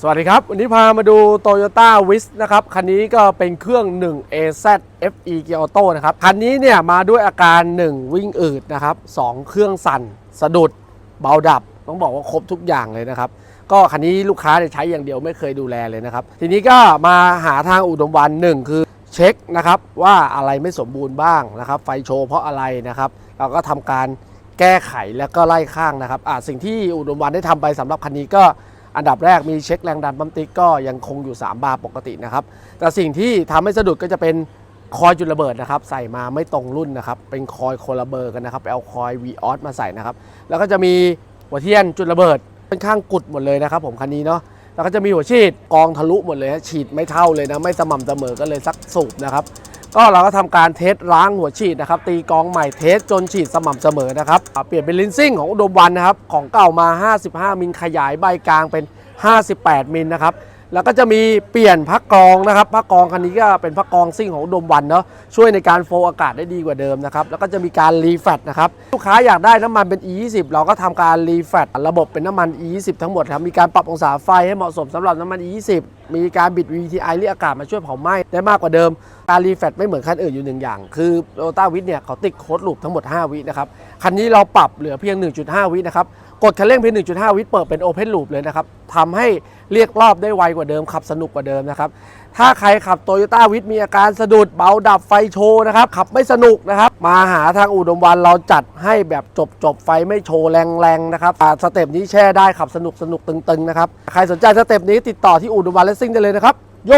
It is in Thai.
สวัสดีครับ วันนี้พามาดู Toyota w i s นะครับ คันนี้ก็เป็นเครื่อง 1 AZ FE Gear Auto นะครับ คันนี้เนี่ยมาด้วยอาการ 1 วิ่งอืดนะครับ 2 เครื่องสั่น สะดุด เบาดับ ต้องบอกว่าครบทุกอย่างเลยนะครับ ก็คันนี้ลูกค้าใช้อย่างเดียวไม่เคยดูแลเลยนะครับ ทีนี้ก็มาหาทางอุดมวันหนึ่งคือเช็คนะครับว่าอะไรไม่สมบูรณ์บ้างนะครับ ไฟโชว์เพราะอะไรนะครับ เราก็ทำการแก้ไขแล้วก็ไล่ข้างนะครับอ่าสิ่งที่อุดมวันได้ทำไปสำหรับคันนี้ก็ อันดับแรกมีเช็คแรงดันปั๊มติ๊กก็ยังคงอยู่ 3 บาร์ปกตินะครับ แต่สิ่งที่ทำให้สะดุดก็จะเป็นคอยจุดระเบิดนะครับ ใส่มาไม่ตรงรุ่นนะครับ เป็นคอยคละเบอร์กันนะครับไปเอาคอย v ีออสมาใส่นะครับ แล้วก็จะมีหัวเทียนจุดระเบิดค่อนข้างกุดหมดเลยนะครับ ผมคันนี้เนาะแล้วก็จะมีหัวฉีดกองทะลุหมดเลยฉีดไม่เท่าเลยนะไม่สม่ำเสมอกันเลยสักสูบนะครับ ก็เราก็ทำการเทสล้างหัวฉีดนะครับ ตีกองใหม่เทสจนฉีดสม่ำเสมอนะครับ เปลี่ยนเป็นลินซิ่งของอุดมวันนะครับ ของเก่ามา 55 มิลขยายใบกลางเป็น 58 มิลนะครับ แล้วก็จะมีเปลี่ยนพักกรองนะครับพักกรองคันนี้ก็เป็นพักกรองซิ่งของดมวันเนาะช่วยในการโฟล์อากาศได้ดีกว่าเดิมนะครับแล้วก็จะมีการรีแฟตนะครับลูกค้าอยากได้น้ำมันเป็น E20 เราก็ทำการรีแฟตระบบเป็นน้ำมัน E20 ทั้งหมดครับมีการปรับองศาไฟให้เหมาะสมสำหรับน้ำมัน E20 มีการบิด VTI เรียกอากาศมาช่วยเผาไหม้ได้มากกว่าเดิม การรีแฟตไม่เหมือนคันอื่นอยู่หนึ่งอย่าง คือโ o ต้าวิทเนี่ยเขาติดโค้ดลูปทั้งหมด 5 วินะครับคันนี้เราปรับเหลือเพียง 1.5 วินะครับกดคันเร่งเพียง1.5 วิเปิดเป็น Open Loop เลยนะครับทำให้เรียกรอบได้ไวกว่าเดิม ขับสนุกกว่าเดิมนะครับ ถ้าใครขับโตโยต้าวิทมีอาการสะดุดเบาดับไฟโชว์นะครับ ขับไม่สนุกนะครับ มาหาทางอุดมวันเราจัดให้แบบจบจบไฟไม่โชว์แรงๆนะครับสเต็ปนี้แช่ได้ขับสนุกสนุกตึงๆนะครับ ใครสนใจสเต็ปนี้ติดต่อที่อุดมวันเลสซิ่งได้เลยนะครับ โย